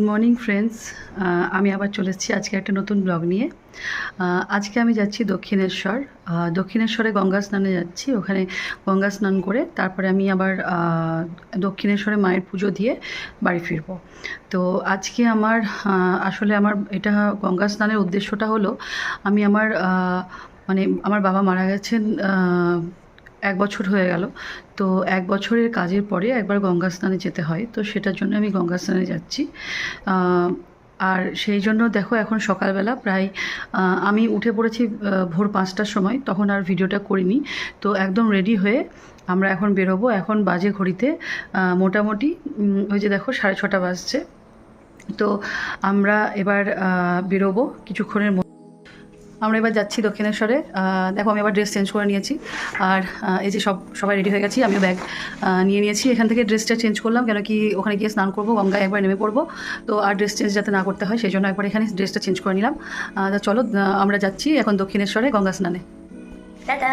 Good morning friends আমি আবার চলে এসেছি আজকে একটা নতুন ব্লগ নিয়ে। আজকে আমি যাচ্ছি দক্ষিণেশ্বর। দক্ষিণেশ্বরে গঙ্গা স্নানে যাচ্ছি। ওখানে গঙ্গা স্নান করে তারপরে আমি আবার দক্ষিণেশ্বরে মায়ের পুজো দিয়ে বাড়ি ফিরবো। তো আজকে আমার আসলে আমার এটা গঙ্গা স্নানের উদ্দেশ্যটা হলো, আমি আমার মানে আমার বাবা মারা গেছেন এক বছর হয়ে গেল। তো এক বছরের কাজের পরে একবার গঙ্গা স্নানে যেতে হয়। তো সেটার জন্য আমি গঙ্গা স্নানে যাচ্ছি। আর সেই জন্য দেখো এখন সকালবেলা প্রায় আমি উঠে পড়েছি ভোর পাঁচটার সময়। তখন আর ভিডিওটা করিনি। তো একদম রেডি হয়ে আমরা এখন বেরোবো। এখন বাজে ঘড়িতে মোটামুটি ওই যে দেখো সাড়ে ছটা বাজছে। তো আমরা এবার বেরোবো কিছুক্ষণের মধ্যে। আমরা এবার যাচ্ছি দক্ষিণেশ্বরে। দেখো, আমি আবার ড্রেস চেঞ্জ করে নিয়েছি। আর এই যে সব, সবাই রেডি হয়ে গেছি, আমিও ব্যাগ নিয়ে নিয়েছি। এখান থেকে ড্রেসটা চেঞ্জ করলাম, কেন কি ওখানে গিয়ে স্নান করব, গঙ্গায় একবার নেমে পড়ব। তো আর ড্রেস চেঞ্জ যাতে না করতে হয়, সেই জন্য একবার এখানে ড্রেসটা চেঞ্জ করে নিলাম। চলো আমরা যাচ্ছি এখন দক্ষিণেশ্বরে গঙ্গা স্নানে। টাটা!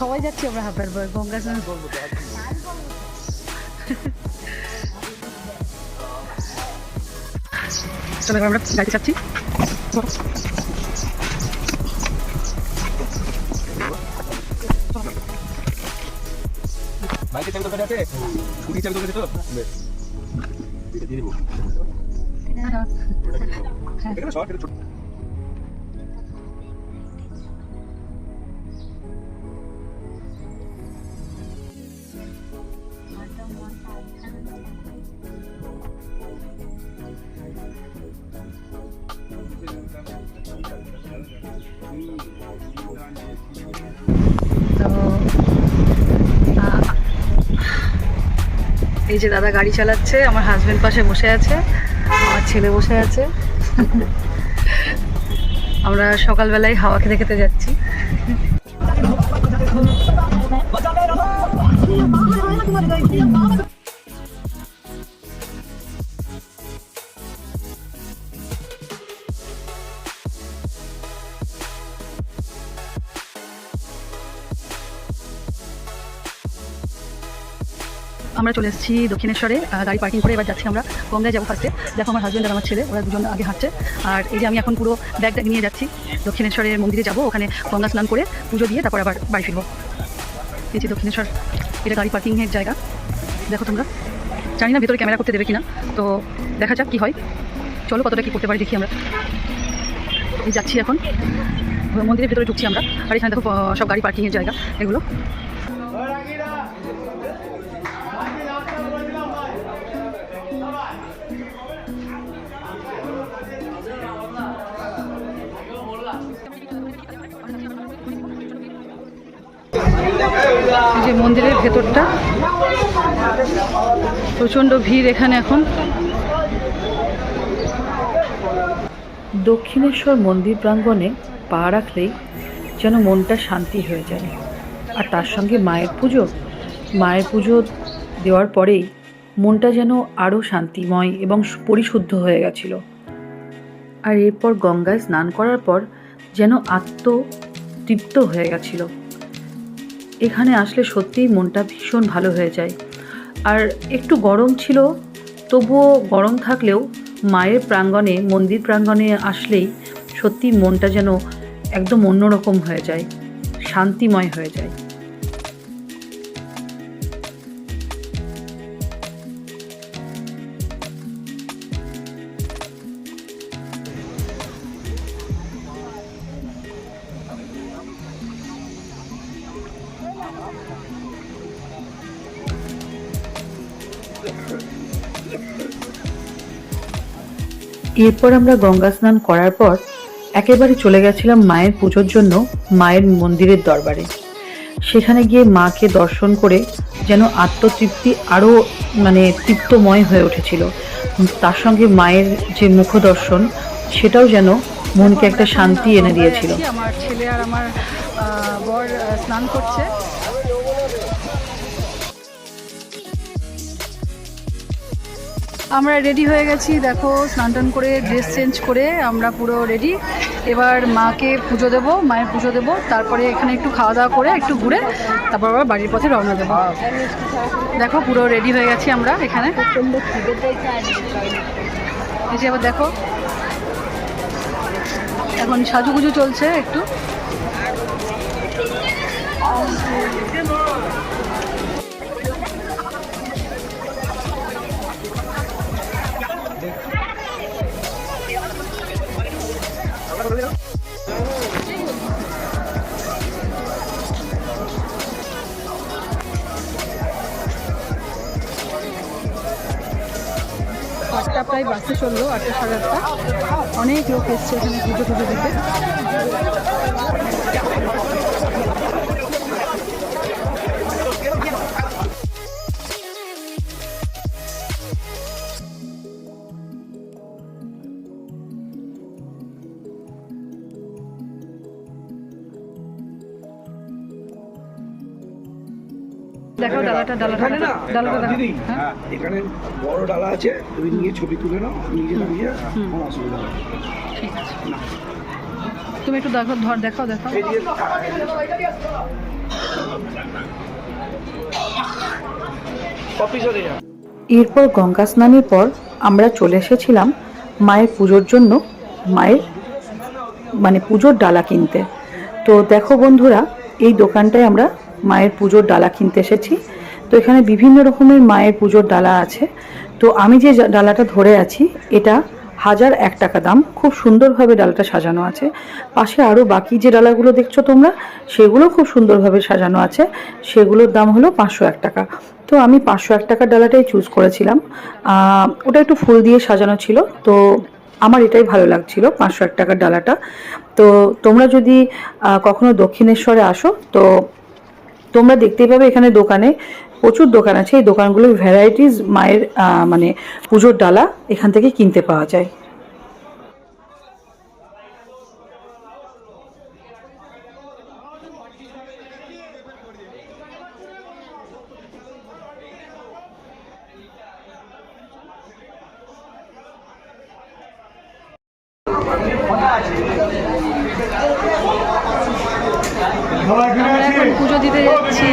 সবাই যাচ্ছি আমরা হাফের বয় গঙ্গা স্নান করব। চলো আমরা গাড়ি চাচ্ছি বাইকের চাবি তোর কাছে আছে তো? বেশ। দিয়ে দেবো। এটা শর্ট এটা ছোট। এই যে দাদা গাড়ি চালাচ্ছে আমার হাজবেন্ড পাশে বসে আছে আমার ছেলে বসে আছে আমরা সকালবেলায় হাওয়া খেতে খেতে যাচ্ছি আমরা চলে এসেছি দক্ষিণেশ্বরে গাড়ি পার্কিং করে এবার যাচ্ছি আমরা গঙ্গায় যাব ফার্স্টে দেখো আমার হাজবেন্ড আর আমার ছেলে, ওরা দুজন আগে হাঁটছে। আর এই যে আমি এখন পুরো ব্যাগ ট্যাগ নিয়ে যাচ্ছি, দক্ষিণেশ্বরের মন্দিরে যাব, ওখানে গঙ্গা স্নান করে পুজো দিয়ে তারপর আবার বাড়ি ফিরবো। এই যে দক্ষিণেশ্বর, এটা গাড়ি পার্কিংয়ের জায়গা। দেখো তোমরা, জানি না ভেতরে ক্যামেরা করতে দেবে কিনা, তো দেখা যাক কী হয়। চলো কতটা কী করতে পারি দেখি আমরা। যাচ্ছি এখন, মন্দিরের ভেতরে ঢুকছি আমরা। আর এখানে দেখো সব গাড়ি পার্কিংয়ের জায়গা, এগুলো। যে মন্দিরের ভেতরটা। প্রচণ্ড ভিড় এখানে এখন। দক্ষিণেশ্বর মন্দির প্রাঙ্গণে পা রাখলেই যেন মনটা শান্তি হয়ে যায়। আর তার সঙ্গে মায়ের পুজো। মায়ের পুজো দেওয়ার পরেই মনটা যেন আরও শান্তিময় এবং পরিশুদ্ধ হয়ে গেছিল। আর এরপর গঙ্গায় স্নান করার পর যেন আত্ম তৃপ্ত হয়ে গেছিল। এখানে আসলে সত্যিই মনটা ভীষণ ভালো হয়ে যায়। আর একটু গরম ছিল, তবুও গরম থাকলেও মায়ের প্রাঙ্গণে, মন্দির প্রাঙ্গণে আসলেই সত্যি মনটা যেন একদম অন্যরকম হয়ে যায়, শান্তিময় হয়ে যায়। এরপর আমরা গঙ্গা স্নান করার পর একেবারে চলে গেছিলাম মায়ের পুজোর জন্য মায়ের মন্দিরের দরবারে। সেখানে গিয়ে মাকে দর্শন করে যেন আত্মতৃপ্তি আরও মানে তৃপ্তময় হয়ে উঠেছিল। তার সঙ্গে মায়ের যে মুখ দর্শন সেটাও যেন মনকে একটা শান্তি এনে দিয়েছিল। আমার ছেলে আর আমার বর স্নান করছে। আমরা রেডি হয়ে গেছি, দেখো, স্নান টান করে ড্রেস চেঞ্জ করে আমরা পুরো রেডি এবার মাকে পুজো দেবো, মায়ের পুজো দেবো, তারপরে এখানে একটু খাওয়া দাওয়া করে, একটু ঘুরে তারপর আবার বাড়ির পথে রওনা দেবো। দেখো, পুরো রেডি হয়ে গেছি আমরা এখানে। যে আবার দেখো, এখন সাজুগুজু চলছে একটু। আটটা প্রায় বাসে চলল আটটা সাড়ে আটটা। অনেক লোক এসছে এখানে পুজো টুজো দিতে। ডালাটা ডালাটা ডালাটা দিদি হ্যাঁ। এখানে বড় ডালা আছে তুমি নিয়ে ছবি তুলে নাও নিজে দাঁড়িয়ে কোনো অসুবিধা নেই। ঠিক আছে। তুমি একটু দেখো ধর দেখাও দেখাও। এরপর গঙ্গা স্নানের পর আমরা চলে এসেছিলাম মায়ের পুজোর জন্য মায়ের মানে পুজোর ডালা কিনতে। তো দেখো বন্ধুরা এই দোকানটায় আমরা মায়ের পুজোর ডালা কিনতে এসেছি। তো এখানে বিভিন্ন রকমের মায়ের পুজোর ডালা আছে। তো আমি যে ডালাটা ধরে আছি, এটা হাজার এক টাকা দাম। খুব সুন্দরভাবে ডালাটা সাজানো আছে। পাশে আরও বাকি যে ডালাগুলো দেখছ তোমরা, সেগুলো খুব সুন্দরভাবে সাজানো আছে। সেগুলোর দাম হলো পাঁচশো এক টাকা। তো আমি পাঁচশো এক টাকার ডালাটাই চুজ করেছিলাম। ওটা একটু ফুল দিয়ে সাজানো ছিল। তো আমার এটাই ভালো লাগছিল, পাঁচশো এক টাকার ডালাটা। তো তোমরা যদি কখনো দক্ষিণেশ্বরে আসো, তো তোমরা দেখতেই পাবে এখানে দোকানে প্রচুর দোকান আছে। এই দোকানগুলোর ভ্যারাইটিস মায়ের মানে পুজোর ডালা এখান থেকে কিনতে পাওয়া যায়। আমরা এখন পুজো দিতে যাচ্ছি।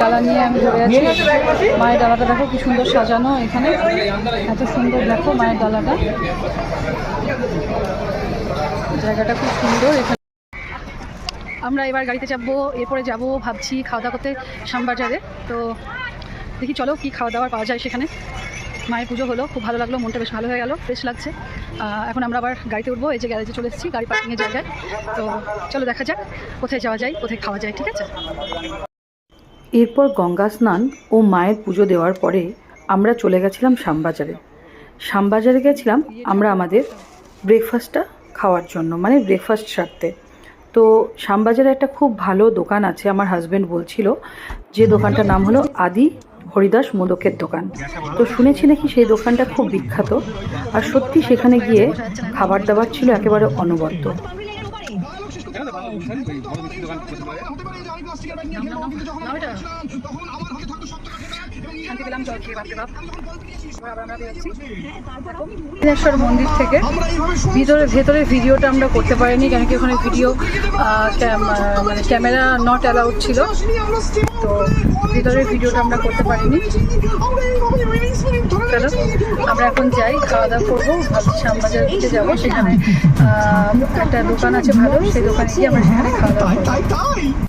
ডালা নিয়ে আমি ধরে আছি মায়ের ডালাটা দেখো কি সুন্দর সাজানো এখানে। এত সুন্দর দেখো মায়ের ডালাটা। জায়গাটা খুব সুন্দর এখানে। আমরা এবার গাড়িতে চাপবো, এরপরে যাব, ভাবছি খাওয়া দাওয়া করতে শ্যামবাজারে। তো দেখি চলো কি খাওয়া দাওয়া পাওয়া যায় সেখানে। মায়ের পুজো হলো, খুব ভালো লাগল, মনটা বেশ ভালো হয়ে গেল ফ্রেশ লাগছে। এখন আমরা আবার গাড়িতে উঠবো, এই যে গ্যারেজে চলে এসেছি, গাড়ি পার্কিংয়ের জায়গায়। তো চলো দেখা যাক, কোথায় যাওয়া যায়, কোথায় খাওয়া যায়, ঠিক আছে? এরপর গঙ্গা স্নান ও মায়ের পুজো দেওয়ার পরে আমরা চলে গেছিলাম শ্যামবাজারে। শ্যামবাজারে গেছিলাম আমরা আমাদের ব্রেকফাস্টটা খাওয়ার জন্য মানে ব্রেকফাস্ট সারতে। তো শ্যামবাজারে একটা খুব ভালো দোকান আছে, আমার হাজবেন্ড বলছিল। যে দোকানটার নাম হলো আদি হরিদাস মোদকের দোকান। তো শুনেছি নাকি সেই দোকানটা খুব বিখ্যাত। আর সত্যি সেখানে গিয়ে খাবার দাবার ছিল একেবারে অনবদ্য। শান্তি মন্দির থেকে। ভিতরে ভেতরের ভিডিওটা আমরা করতে পারিনি, কেন কি ওখানে ভিডিও মানে ক্যামেরা নট অ্যালাউড ছিল। তো ভিতরের ভিডিওটা আমরা করতে পারিনি। আমরা এখন যাই খাওয়া দাওয়া করব। ভাবছি শ্যামবাজার দিকে যাব। সেখানে একটা দোকান আছে ভালো, সেই দোকানে গিয়ে আমরা সেখানে খাওয়া দাওয়া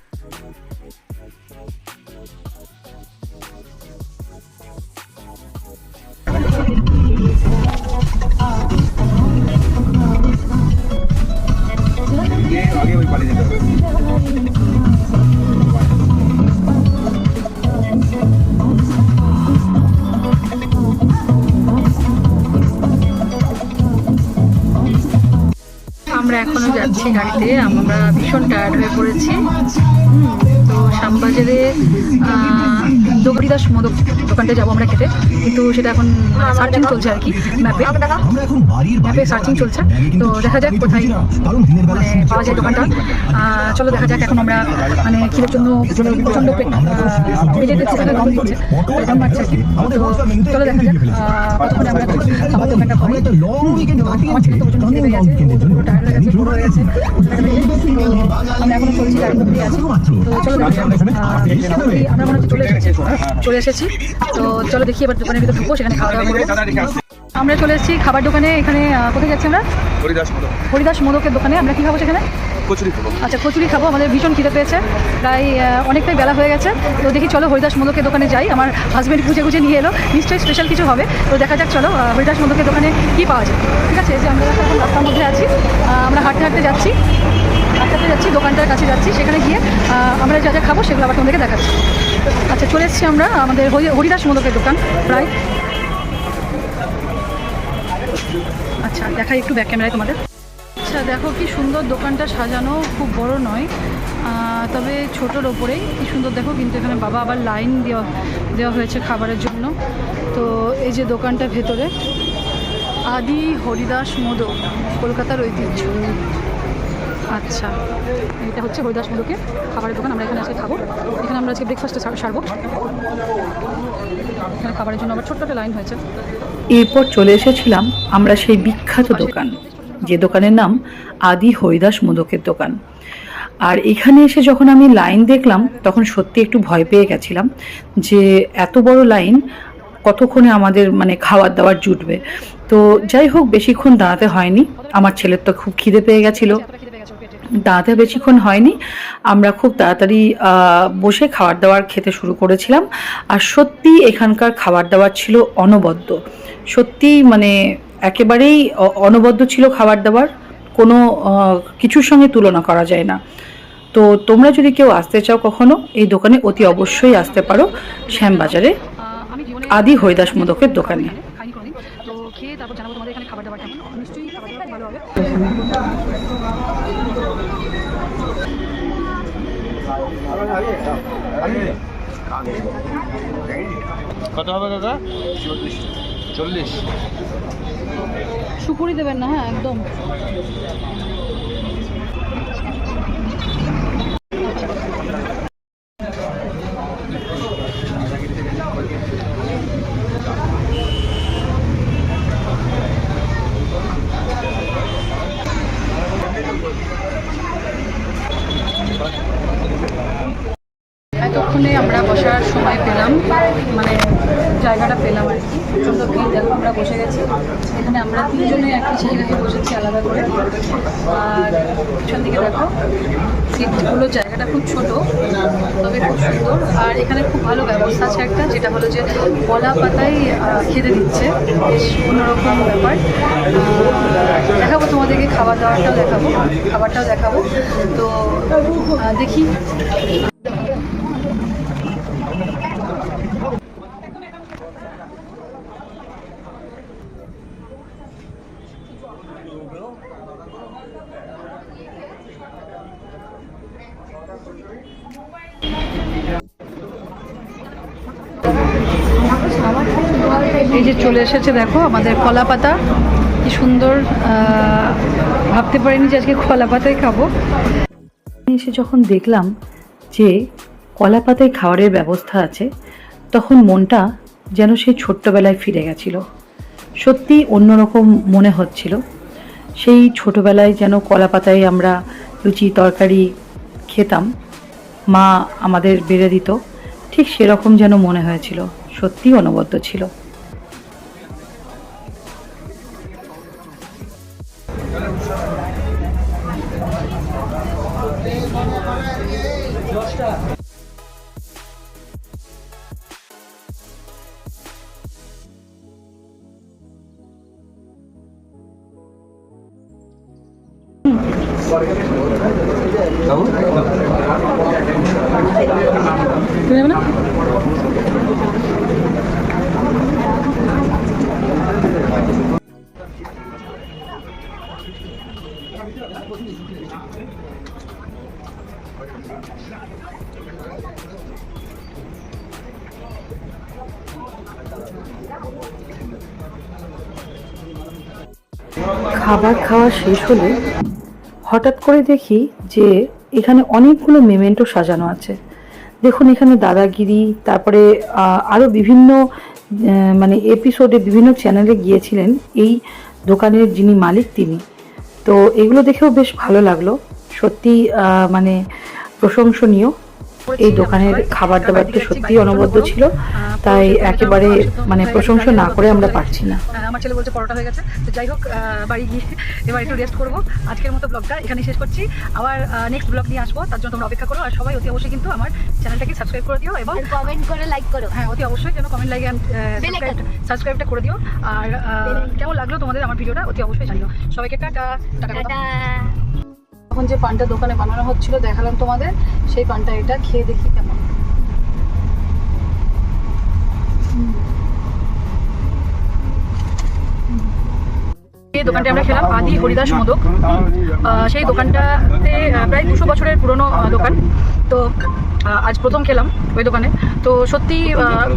এখনও যাচ্ছি গাড়িতে। আমরা ভীষণ টায়ার্ড হয়ে পড়েছি। শ্যামবাজারে দগরিদাস মোদক দোকানটা যাব আমরা খেতে। কিন্তু সেটা এখন সার্চিং চলছে আর কি ম্যাপে ম্যাপে সার্চিং চলছে। তো দেখা যাক কোথায় মানে পাওয়া যায় দোকানটা। চলো দেখা যাক এখন আমরা মানে খিদের জন্য প্রচণ্ড পেট পেটের সেখানে মারছে আর তো চলো দেখা যাক কতক্ষণে আমরা খাবার দোকানটা পাই আমার ছেলে তো প্রচণ্ড খিদে গেছে। পুরো টায়ার্ড হয়ে গেছে। পুরো গেছে তো আমরা এখনও চলছি। আছি তো চলো দেখা যাক। আমরা মনে হচ্ছে চলে এসেছি। চলে এসেছি। তো চলো দেখি এবার দোকানের ভিতরে ঢুকবো সেখানে খাওয়া দাওয়া আমরা চলে এসেছি খাবার দোকানে এখানে কোথায় যাচ্ছি আমরা? হরিদাস মোদকের দোকানে আমরা কি খাব সেখানে? কচুরি খাব। আচ্ছা কচুরি খাব আমাদের ভীষণ খিদে পেয়েছে। প্রায় অনেকটাই বেলা হয়ে গেছে। তো দেখি চলো হরিদাস মোদকের দোকানে যাই। আমার হাজব্যান্ড খুঁজে খুঁজে নিয়ে এলো। নিশ্চয়ই স্পেশাল কিছু হবে। তো দেখা যাক চলো হরিদাস মোদকের দোকানে কি পাওয়া যায়। ঠিক আছে যে আমরা এখন রাস্তার মধ্যে আছি। আমরা হাঁটতে হাঁটতে যাচ্ছি। যাচ্ছি, দোকানটার কাছে যাচ্ছি। সেখানে গিয়ে আমরা যা যা খাব সেগুলো আবার তোমাদেরকে দেখাচ্ছি। আচ্ছা চলে এসেছি আমরা, আমাদের হরি- হরিদাস মোদকের দোকান, প্রায়। আচ্ছা দেখাই একটু ব্যাক ক্যামেরায় তোমাদের। আচ্ছা দেখো কি সুন্দর দোকানটা সাজানো, খুব বড় নয় তবে ছোটোর ওপরেই কি সুন্দর, দেখো, কিন্তু এখানে বাবা আবার লাইন দেওয়া দেওয়া হয়েছে খাবারের জন্য। তো এই যে দোকানটা ভেতরে, আদি হরিদাস মোদক, কলকাতার ঐতিহ্য। আচ্ছা এটা হচ্ছে হরিদাস মোদকের খাবারের দোকান আমরা এখানে আজকে খাব। এখানে আমরা আজকে ব্রেকফাস্টে সারবো। এখানে খাবারের জন্য আবার ছোট্ট একটা লাইন হয়েছে। এরপর চলে এসেছিলাম আমরা সেই বিখ্যাত দোকান যে দোকানের নাম আদি হরিদাস মোদকের দোকান। আর এখানে এসে যখন আমি লাইন দেখলাম তখন সত্যি একটু ভয় পেয়ে গেছিলাম যে এত বড় লাইন কতক্ষণে আমাদের মানে খাবার দাবার জুটবে। তো যাই হোক বেশিক্ষণ দাঁড়াতে হয়নি। আমার ছেলের তো খুব খিদে পেয়ে গেছিল। দাঁড়াতে বেশিক্ষণ হয়নি। আমরা খুব তাড়াতাড়ি বসে খাবার দাবার খেতে শুরু করেছিলাম। আর সত্যি এখানকার খাবার দাবার ছিল অনবদ্য। সত্যি মানে একেবারেই অনবদ্য ছিল খাবার দাবার। কোনো কিছুর সঙ্গে তুলনা করা যায় না। তো তোমরা যদি কেউ আসতে চাও কখনো এই দোকানে অতি অবশ্যই আসতে পারো শ্যামবাজারে। আদি হরিদাস মোদকের দোকানে। তো খেয়ে তারপর জানাব তোমাদের এখানে খাবার দাবার নিশ্চয়ই খাবার দাবার ভালো হবে। কত হবে দাদা? চল্লিশ। সুপুরি দেবেন না হ্যাঁ একদম। এতক্ষণে আমরা বসার সময় পেলাম মানে জায়গাটা পেলাম আর কি। প্রচণ্ড ভিড় দেখো, আমরা বসে গেছি। এখানে আমরা তিনজনে একই জায়গায় বসেছি আলাদা করে। আর পিছন দিকে দেখো, সিটগুলো, জায়গাটা খুব ছোট, তবে খুব সুন্দর। আর এখানে খুব ভালো ব্যবস্থা আছে একটা, যেটা হলো যে কলা পাতায় খেতে দিচ্ছে। বেশ অন্যরকম ব্যাপার। দেখাবো তোমাদেরকে, খাবার দাবারটাও দেখাবো, খাবারটাও দেখাবো। তো দেখি। এই যে চলে এসেছে দেখো আমাদের কলা পাতা কি সুন্দর ভাবতে পারিনি যে আজকে কলা পাতাই খাব এসে যখন দেখলাম যে কলা পাতায় খাবারের ব্যবস্থা আছে, তখন মনটা যেন সেই ছোট্টবেলায় ফিরে গেছিল। সত্যি অন্যরকম মনে হচ্ছিল। সেই ছোটোবেলায় যেন কলা পাতায় আমরা লুচি তরকারি খেতাম, মা আমাদের বেড়ে দিত, ঠিক সেরকম যেন মনে হয়েছিল সত্যি অনবদ্য ছিল। খাবার খাওয়া শেষ হলে হঠাৎ করে দেখি যে এখানে অনেকগুলো মেমেন্টো সাজানো আছে। দেখুন, এখানে দাদাগিরি, তারপরে আরও আরও বিভিন্ন মানে এপিসোডে বিভিন্ন চ্যানেলে গিয়েছিলেন এই দোকানের যিনি মালিক তিনি। তো এগুলো দেখেও বেশ ভালো লাগল। সত্যি মানে প্রশংসনীয়। এই দোকানের খাবার দাবার তো সত্যি অনবদ্য ছিল তাই একেবারে মানে প্রশংসা না করে আমরা পারছি না। আমার ছেলে বলছে পরোটা হয়ে গেছে। তো যাই হোক আহ, বাড়ি গিয়ে এবার একটু রেস্ট করব। আজকের মতো ব্লগটা এখানে শেষ করছি। আবার নেক্সট ব্লগ নিয়ে আসব তার জন্য তোমরা অপেক্ষা করো আর সবাই অতি অবশ্যই কিন্তু আমার চ্যানেলটাকে সাবস্ক্রাইব করে দিও এবং কমেন্ট করে লাইক করো। হ্যাঁ অতি অবশ্যই যেন কমেন্ট লাইক সাবস্ক্রাইবটা করে দিও। আর কেমন লাগল তোমাদের আমার ভিডিওটা? অতি অবশ্যই জানিও। সবাইকে টাটা। টাটা। এখন যে পানটা দোকানে বানানো হচ্ছিল, দেখালাম তোমাদের, সেই পানটা এটা, খেয়ে দেখি কেমন। এই দোকানটা সেই দোকানটাতে প্রায় দুশো বছরের পুরনো দোকান। তো আজ প্রথম খেলাম ওই দোকানে। তো সত্যি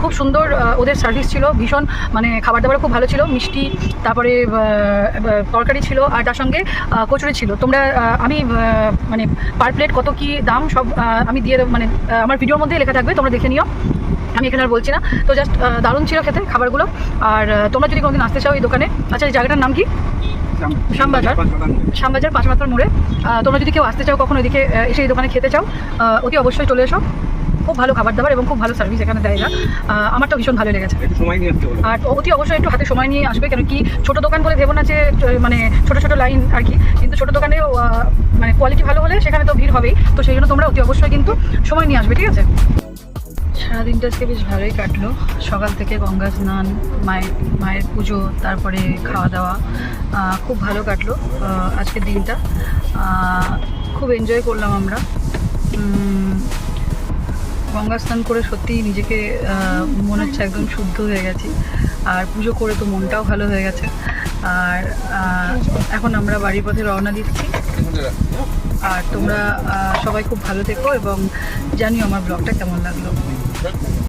খুব সুন্দর ওদের সার্ভিস ছিল ভীষণ মানে খাবার দাবার খুব ভালো ছিল মিষ্টি তারপরে তরকারি ছিল আর তার সঙ্গে কচুরি ছিল। তোমরা আমি মানে পার প্লেট কত কি দাম সব আমি দিয়ে দেব- মানে আমার ভিডিওর মধ্যে লেখা থাকবে তোমরা দেখে নিও। আমি এখানে আর বলছি না। তো জাস্ট দারুণ ছিল খেতে খাবারগুলো। আর তোমরা যদি কোনোদিন আসতে চাও এই দোকানে আচ্ছা এই জায়গাটার নাম কি? শ্যামবাজার শ্যামবাজার পাঁচ মাত্রার মোড়ে। তোমরা যদি কেউ আসতে চাও কখনো এদিকে আহ, এসে এই দোকানে খেতে চাও অতি অবশ্যই চলে এসো। খুব ভালো খাবার দাবার এবং খুব ভালো সার্ভিস এখানে দেয় আহ, আমার তো ভীষণ ভালো লেগেছে। আর অতি অবশ্যই একটু হাতে সময় নিয়ে আসবে কেন কি ছোট দোকান বলে ভেবো না যে মানে ছোট ছোট লাইন আর কি। কিন্তু ছোট দোকানেও মানে কোয়ালিটি ভালো হলে সেখানে তো ভিড় হবেই। তো সেই জন্য তোমরা অতি অবশ্যই কিন্তু সময় নিয়ে আসবে ঠিক আছে? সারাদিনটা আজকে বেশ ভালোই কাটলো। সকাল থেকে গঙ্গা স্নান, মায়ের মায়ের পুজো, তারপরে খাওয়া দাওয়া খুব ভালো কাটলো আজকের দিনটা। খুব এনজয় করলাম আমরা। গঙ্গা স্নান করে সত্যিই নিজেকে মনে হচ্ছে একদম শুদ্ধ হয়ে গেছি। আর পুজো করে তো মনটাও ভালো হয়ে গেছে। আর এখন আমরা বাড়ির পথে রওনা দিচ্ছি। আর তোমরা সবাই খুব ভালো থেকো এবং জানিও আমার ব্লগটা কেমন লাগল। trip.